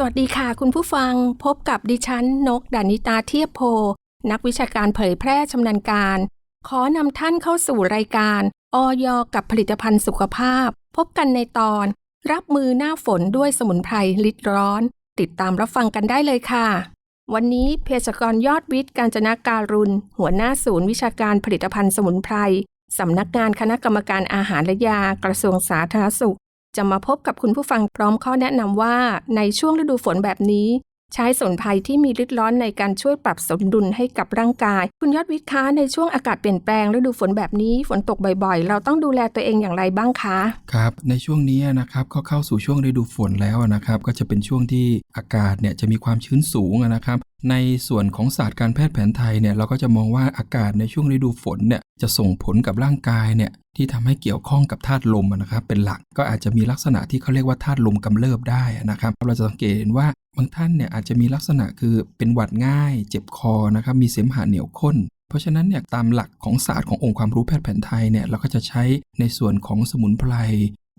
สวัสดีค่ะ คุณผู้ฟังพบกับดิฉัน นกดานิตาเทียบโพ นักวิชาการเผยแพร่ชำนาญการ ขอนำท่านเข้าสู่รายการออยกับผลิตภัณฑ์สุขภาพ พบกันในตอน รับมือหน้าฝนด้วยสมุนไพรลิดร้อน ติดตามรับฟังกันได้เลยค่ะ วันนี้เภสัชกรยอดวิทย์การจนาการุณ หัวหน้าศูนย์วิชาการผลิตภัณฑ์สมุนไพรสำนักงานคณะกรรมการอาหารและยากระทรวงสาธารณสุข จะมาพบกับคุณผู้ฟังพร้อมข้อแนะนำว่าในช่วงฤดูฝนแบบนี้ ใช้สมุนไพรที่มีฤทธิ์ร้อนในการช่วยปรับสมดุลให้กับร่างกาย คุณยอดวิทย์คะในช่วงอากาศเปลี่ยนแปลงฤดูฝนแบบนี้ฝนตกบ่อยๆ เราต้องดูแลตัวเองอย่างไรบ้างคะครับในช่วงนี้นะครับก็เข้าสู่ช่วงฤดูฝนแล้วนะครับ ก็จะเป็นช่วงที่อากาศเนี่ยจะมีความชื้นสูงนะครับ ในส่วนของศาสตร์การแพทย์แผนไทยเนี่ยเราก็จะมองว่าอากาศในช่วงฤดูฝนเนี่ยจะส่งผลกับร่างกายเนี่ยที่ทำให้เกี่ยวข้องกับธาตุลมนะครับเป็นหลักก็อาจจะมีลักษณะที่เขาเรียกว่าธาตุลมกำเริบได้นะครับเราจะสังเกตเห็นว่าบางท่านเนี่ยอาจจะมีลักษณะคือเป็นหวัดง่าย เจ็บคอนะครับมีเสมหะเหนียวข้นเพราะฉะนั้นเนี่ยตามหลักของศาสตร์ขององค์ความรู้แพทย์แผนไทยเนี่ยเราก็จะใช้ในส่วนของสมุนไพร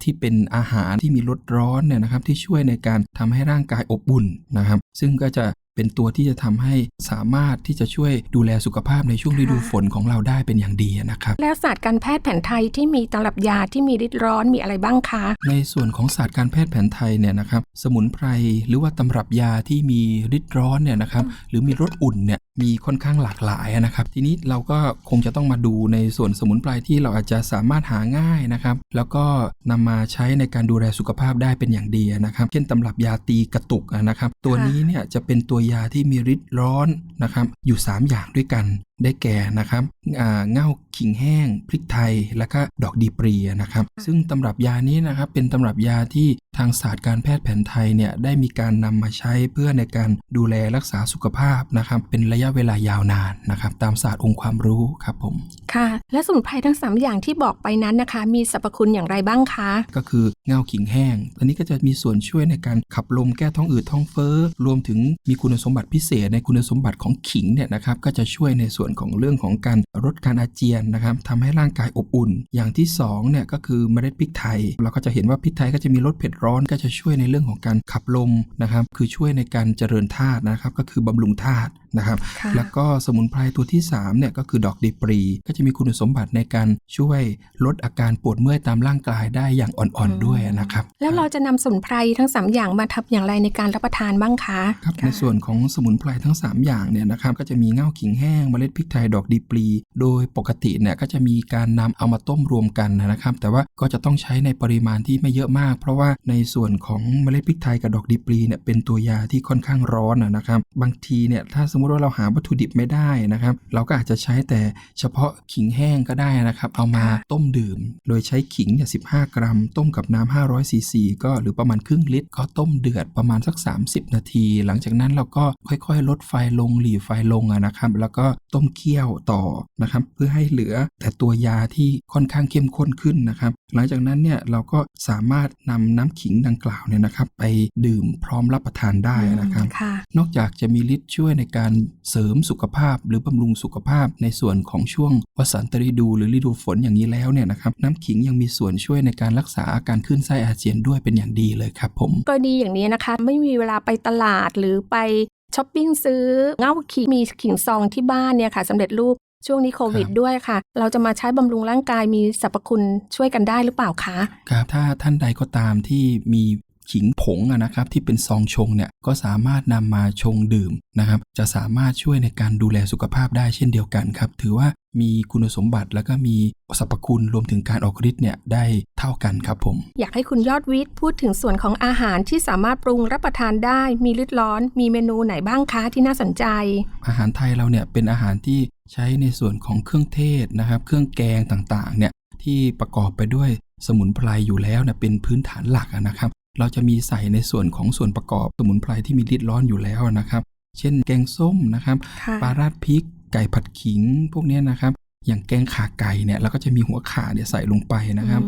ที่เป็นอาหารที่มีรสร้อนเนี่ยนะครับที่ช่วยในการทำให้ร่างกายอบอุ่นนะครับ ซึ่งก็จะ เป็นตัวที่จะทำให้สามารถที่จะช่วยดูแลสุขภาพในช่วงฤดูฝนของเราได้เป็นอย่างดีนะครับ แล้วศาสตร์การแพทย์แผนไทยที่มีตำรับยาที่มีฤทธิ์ร้อนมีอะไรบ้างคะ ในส่วนของศาสตร์การแพทย์แผนไทยเนี่ยนะครับสมุนไพรหรือว่าตำรับยาที่มีฤทธิ์ร้อนเนี่ยนะครับหรือมีรสอุ่นเนี่ย มีค่อนข้างหลากหลายนะครับ ทีนี้เราก็คงจะต้องมาดูในส่วนสมุนไพรที่เราอาจจะสามารถหาง่ายนะครับ แล้วก็นำมาใช้ในการดูแลสุขภาพได้เป็นอย่างดีนะครับ เช่นตำรับยาตีกระตุกนะครับ ตัวนี้เนี่ยจะเป็นตัวยาที่มีฤทธิ์ร้อนนะครับ อยู่ 3 อย่างด้วยกัน ได้แก่นะครับเง่าขิงแห้ง พริกไทย แล้วก็ดอกดีปรีนะครับ ซึ่งตำรับยานี้นะครับเป็นตำรับยาที่ทางศาสตร์การแพทย์แผนไทยเนี่ยได้มีการนำมาใช้เพื่อในการดูแลรักษาสุขภาพนะครับเป็นระยะเวลายาวนานนะครับตามศาสตร์องค์ความรู้ครับผมค่ะ และสมุนไพรทั้ง 3 อย่างที่บอกไปนั้นนะคะ มีสรรพคุณอย่างไรบ้างคะก็คือเงาขิงแห้ง อันนี้ก็จะมีส่วนช่วยในการขับลมแก้ท้องอืดท้องเฟ้อ รวมถึงมีคุณสมบัติพิเศษในคุณสมบัติของขิงเนี่ยนะครับก็จะช่วยในส่วนของเรื่องของการลดการอาเจียนนะครับทำให้ร่างกายอบอุ่น อย่างที่2เนี่ยก็คือเมล็ดพริกไทย เราก็จะเห็นว่าพริกไทยก็จะมีรสเผ็ดร้อนก็จะช่วยในเรื่องของการขับลมนะครับคือช่วยในการเจริญธาตุนะครับก็คือบำรุงธาตุนะครับ แล้วก็สมุนไพรตัวที่3เนี่ยก็คือดอกดีปรี ก็จะมีคุณสมบัติในการช่วยลดอาการปวดเมื่อยตามร่างกายได้อย่างอ่อนๆด้วยนะครับ แล้วเราจะนำสมุนไพรทั้ง 3 อย่างมาทำอย่างไรในการรับประทานบ้างคะครับในส่วนของสมุนไพรทั้ง 3 อย่างเนี่ยนะครับก็จะมีเง่าขิงแห้งเมล็ดพริกไทยดอกดีปรี โดยปกติเนี่ยก็จะมีการนำเอามาต้มรวมกันนะครับ แต่ว่าก็จะต้องใช้ในปริมาณที่ไม่เยอะมาก เพราะว่าในส่วนของเมล็ดพริกไทยกับดอกดีปรีเนี่ยเป็นตัวยาที่ค่อนข้างร้อนนะครับ บางทีเนี่ยถ้าสมมติว่าเราหาวัตถุดิบไม่ได้นะครับ เราก็อาจจะใช้แต่เฉพาะขิงแห้งก็ได้นะครับ เอามาต้มดื่ม โดยใช้ขิงเนี่ย15กรัม ต้มกับน้ำ500ซีซีก็หรือประมาณครึ่งลิตร ก็ต้มเดือดประมาณสัก 30 นาที หลังจากนั้นเราก็ค่อยๆ ลดไฟลงหลีไฟลงนะครับ แล้วก็ต้มเคี่ยวต่อนะครับ เพื่อให้เหลือแต่ตัวยาที่ค่อนข้างเข้มข้นขึ้นนะครับ หลังจากนั้นเนี่ยเราก็สามารถนำน้ำขิงดังกล่าวเนี่ยนะครับ ไปดื่มพร้อมรับประทานได้นะครับ นอกจากจะมีฤทธิ์ช่วยในการเสริมสุขภาพ หรือบำรุงสุขภาพในส่วนของช่วงวสันตฤดู หรือฤดูฝนอย่างนี้แล้วเนี่ยนะครับน้ำขิงยังมีส่วนช่วยในการรักษาอาการขึ้นไส้อาเจียนด้วยเป็นอย่างดีเลยครับผมก็ดีอย่างนี้นะคะ ไม่มีเวลาไปตลาดหรือไปช้อปปิ้งซื้อเง่าขิงมีขิงซองที่บ้านเนี่ยค่ะสำเร็จรูปช่วงนี้โควิดด้วยค่ะ เราจะมาใช้บำรุงร่างกายมีสรรพคุณช่วยกันได้หรือเปล่าคะ ครับ ถ้าท่านใดก็ตามที่มี ขิงผงนะครับที่เป็นซองชงเนี่ยก็สามารถนำมาชงดื่มนะครับจะสามารถช่วยในการดูแลสุขภาพได้เช่นเดียวกันครับ ถือว่ามีคุณสมบัติแล้วก็มีสรรพคุณรวมถึงการออกฤทธิ์เนี่ยได้เท่ากันครับผม อยากให้คุณยอดวิทย์พูดถึงส่วนของอาหารที่สามารถปรุงรับประทานได้ มีฤทธิ์ร้อน มีเมนูไหนบ้างคะที่น่าสนใจ อาหารไทยเราเนี่ยเป็นอาหารที่ใช้ในส่วนของเครื่องเทศนะครับ เครื่องแกงต่างๆเนี่ยที่ประกอบไปด้วยสมุนไพรอยู่แล้วเนี่ยเป็นพื้นฐานหลักนะครับ เราจะมีใส่ในส่วนของส่วนประกอบสมุนไพรที่มีฤทธิ์ร้อนอยู่แล้วนะครับ เช่นแกงส้มนะครับปลาราดพริก ไก่ผัดขิง พวกนี้นะครับ อย่างแกงขาไก่เนี่ยเราก็จะมีหัวขาเนี่ยใส่ลงไปนะครับ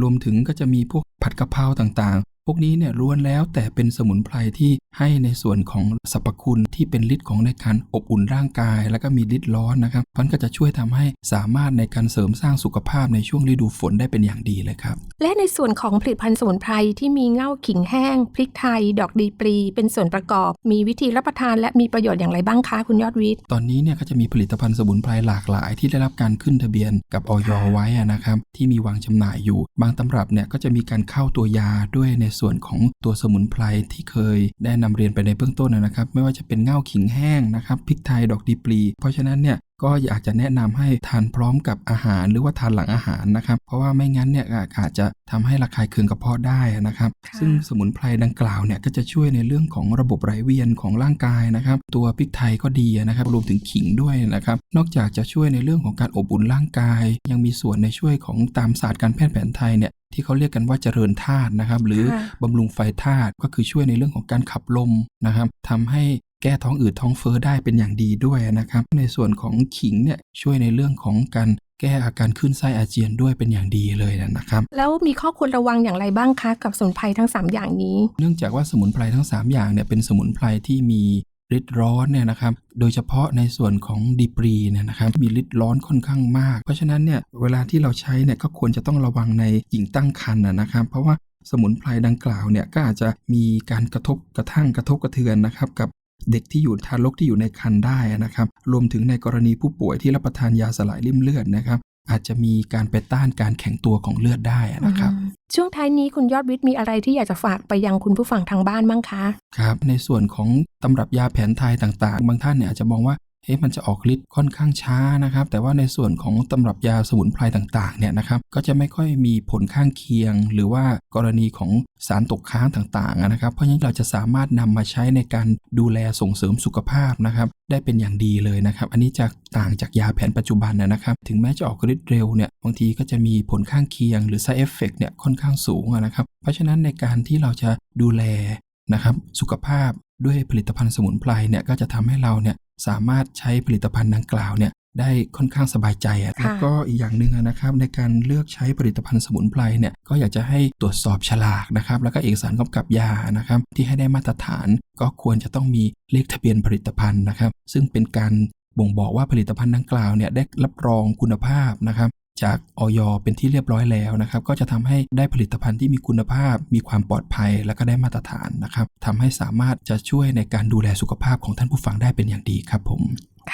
รวมถึงก็จะมีพวกผัดกะเพราต่าง พวกนี้เนี่ยล้วนแล้วแต่เป็นสมุนไพรที่ให้ในส่วนของสรรพคุณที่เป็นฤทธิ์ของในการอบอุ่นร่างกาย แล้วก็มีฤทธิ์ร้อนนะครับมันก็จะช่วยทำให้สามารถในการเสริมสร้างสุขภาพในช่วงฤดูฝนได้เป็นอย่างดีเลยครับ และในส่วนของผลิตภัณฑ์สมุนไพรที่มีเง่าขิงแห้ง พริกไทย ดอกดีปลีเป็นส่วนประกอบ มีวิธีรับประทานและมีประโยชน์อย่างไรบ้างคะคุณยอดวิทย์ตอนนี้เนี่ยก็จะมีผลิตภัณฑ์สมุนไพรหลากหลาย ที่ได้รับการขึ้นทะเบียนกับออยค่ะไว้อะนะครับที่มีวางจำหน่ายอยู่ บางตำรับเนี่ยก็จะมีการเข้าตัวยาด้วยในส่วนของตัวสมุนไพรที่เคยได้นำเรียนไปในเบื้องต้นนะครับ ไม่ว่าจะเป็นเง่าขิงแห้งนะครับพริกไทยดอกดีปลี เพราะฉะนั้นเนี่ยก็อยากจะแนะนำให้ทานพร้อมกับอาหารหรือว่าทานหลังอาหารนะครับ เพราะว่าไม่งั้นเนี่ยอาจจะทำให้ระคายเคืองกระเพาะได้นะครับค่ะซึ่งสมุนไพรดังกล่าวเนี่ยก็จะช่วยในเรื่องของระบบไหลเวียนของร่างกายนะครับ ตัวพริกไทยก็ดีนะครับ รวมถึงขิงด้วยนะครับ นอกจากจะช่วยในเรื่องของการอบอุ่นร่างกาย ยังมีส่วนในช่วยของตามศาสตร์การแพทย์แผนไทยเนี่ย ที่เขาเรียกกันว่าเจริญธาตุนะครับ หรือค่ะบำรุงไฟธาตุก็คือช่วยในเรื่องของการขับลมนะครับทำให้แก้ท้องอืดท้องเฟ้อได้เป็นอย่างดีด้วยนะครับ ในส่วนของขิงเนี่ยช่วยในเรื่องของการแก้อาการขึ้นไส้อาเจียนด้วยเป็นอย่างดีเลยนะครับ แล้วมีข้อควรระวังอย่างไรบ้างคะกับสมุนไพรทั้ง 3 อย่างนี้ เนื่องจากว่าสมุนไพรทั้ง 3 อย่างเนี่ยเป็นสมุนไพรที่มี ฤทธิ์ร้อนเนี่ยนะครับ โดยเฉพาะในส่วนของดีปรีเนี่ยนะครับ มีฤทธิ์ร้อนค่อนข้างมาก เพราะฉะนั้นเนี่ยเวลาที่เราใช้เนี่ยก็ควรจะต้องระวังในหญิงตั้งครรภ์นะนะครับ เพราะว่าสมุนไพรดังกล่าวเนี่ยก็อาจจะมีการกระทบกระทั่งกระทบกระเทือนนะครับกับเด็กที่อยู่ทารกที่อยู่ในครรภ์ได้นะครับ รวมถึงในกรณีผู้ป่วยที่รับประทานยาสลายริ่มเลือดนะครับ อาจจะมีการไปต้านการแข็งตัวของเลือดได้นะครับอืมช่วงท้ายนี้คุณยอดวิทย์มีอะไรที่อยากจะฝากไปยังคุณผู้ฟังทางบ้านบ้างคะ ครับ ในส่วนของตำรับยาแผนไทยต่างๆ บางท่านเนี่ยอาจจะมองว่า เอ๊ะมันจะออกฤทธิ์ค่อนข้างช้านะครับ แต่ว่าในส่วนของตำรับยาสมุนไพรต่างๆเนี่ยนะครับ ก็จะไม่ค่อยมีผลข้างเคียง หรือว่ากรณีของสารตกค้างต่างๆนะครับ เพราะฉะนั้นเราจะสามารถนำมาใช้ในการดูแลส่งเสริมสุขภาพนะครับ ได้เป็นอย่างดีเลยนะครับ อันนี้จะต่างจากยาแผนปัจจุบันนะครับ ถึงแม้จะออกฤทธิ์เร็วเนี่ย บางทีก็จะมีผลข้างเคียง หรือ side effect เนี่ยค่อนข้างสูงนะครับ เพราะฉะนั้นในการที่เราจะดูแลนะครับสุขภาพด้วยผลิตภัณฑ์สมุนไพรเนี่ยก็จะทำให้เราเนี่ย สามารถใช้ผลิตภัณฑ์ดังกล่าวเนี่ยได้ค่อนข้างสบายใจอะค่ะแล้วก็อีกอย่างหนึ่งอะนะครับในการเลือกใช้ผลิตภัณฑ์สมุนไพรเนี่ยก็อยากจะให้ตรวจสอบฉลากนะครับแล้วก็เอกสารกำกับยานะครับที่ให้ได้มาตรฐาน ก็ควรจะต้องมีเลขทะเบียนผลิตภัณฑ์นะครับ ซึ่งเป็นการบ่งบอกว่าผลิตภัณฑ์ดังกล่าวเนี่ยได้รับรองคุณภาพนะครับ จากออยเป็นที่เรียบร้อยแล้วนะครับ ก็จะทำให้ได้ผลิตภัณฑ์ที่มีคุณภาพ มีความปลอดภัย และก็ได้มาตรฐานนะครับทำให้สามารถจะช่วยในการดูแลสุขภาพของท่านผู้ฟังได้เป็นอย่างดีครับผม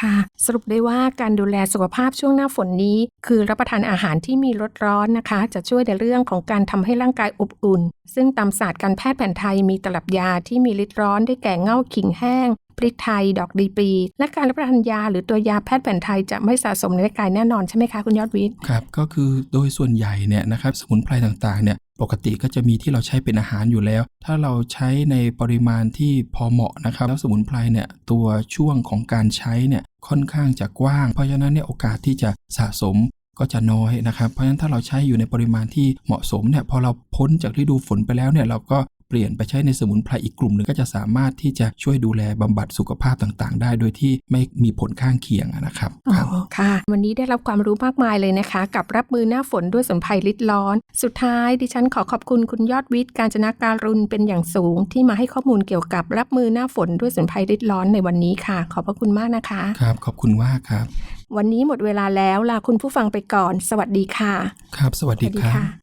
ค่ะ สรุปได้ว่าการดูแลสุขภาพช่วงหน้าฝนนี้ คือรับประทานอาหารที่มีรสร้อนนะคะ จะช่วยในเรื่องของการทำให้ร่างกายอบอุ่น ซึ่งตามศาสตร์การแพทย์แผนไทยมีตลับยาที่มีฤทธิ์ร้อนได้แก่เง่าขิงแห้ง พริกไทย ดอกดีปรี และการรับประทานยาหรือตัวยาแพทย์แผนไทยจะไม่สะสมในร่างกายแน่นอนใช่ไหมคะคุณยอดวิทย์ครับก็คือโดยส่วนใหญ่เนี่ยนะครับสมุนไพรต่างๆเนี่ยปกติก็จะมีที่เราใช้เป็นอาหารอยู่แล้ว ถ้าเราใช้ในปริมาณที่พอเหมาะนะครับ แล้วสมุนไพรเนี่ยตัวช่วงของการใช้เนี่ยค่อนข้างจะกว้าง เพราะฉะนั้นเนี่ยโอกาสที่จะสะสมก็จะน้อยนะครับ เพราะฉะนั้นถ้าเราใช้อยู่ในปริมาณที่เหมาะสมเนี่ยพอเราพ้นจากฤดูฝนไปแล้วเนี่ยเราก็ เปลี่ยนไปใช้ในสมุนไพรอีกกลุ่มหนึ่งก็จะสามารถที่จะช่วยดูแลบำบัดสุขภาพต่างๆ ได้โดยที่ไม่มีผลข้างเคียงอะนะครับอ๋ครับอค่ะ วันนี้ได้รับความรู้มากมายเลยนะคะ กับรับมือหน้าฝนด้วยสมุนไพรลิดร้อน สุดท้ายดิฉันขอขอบคุณคุณยอดวิทย์การจนาการุณเป็นอย่างสูง ที่มาให้ข้อมูลเกี่ยวกับรับมือหน้าฝนด้วยสมุนไพรลิดร้อนในวันนี้ค่ะ ขอบพระคุณมากนะคะครับ ขอบคุณมากครับ วันนี้หมดเวลาแล้วลาคุณผู้ฟังไปก่อน สวัสดีค่ะ ครับ สวัสสดีวัสดีครับค่ะ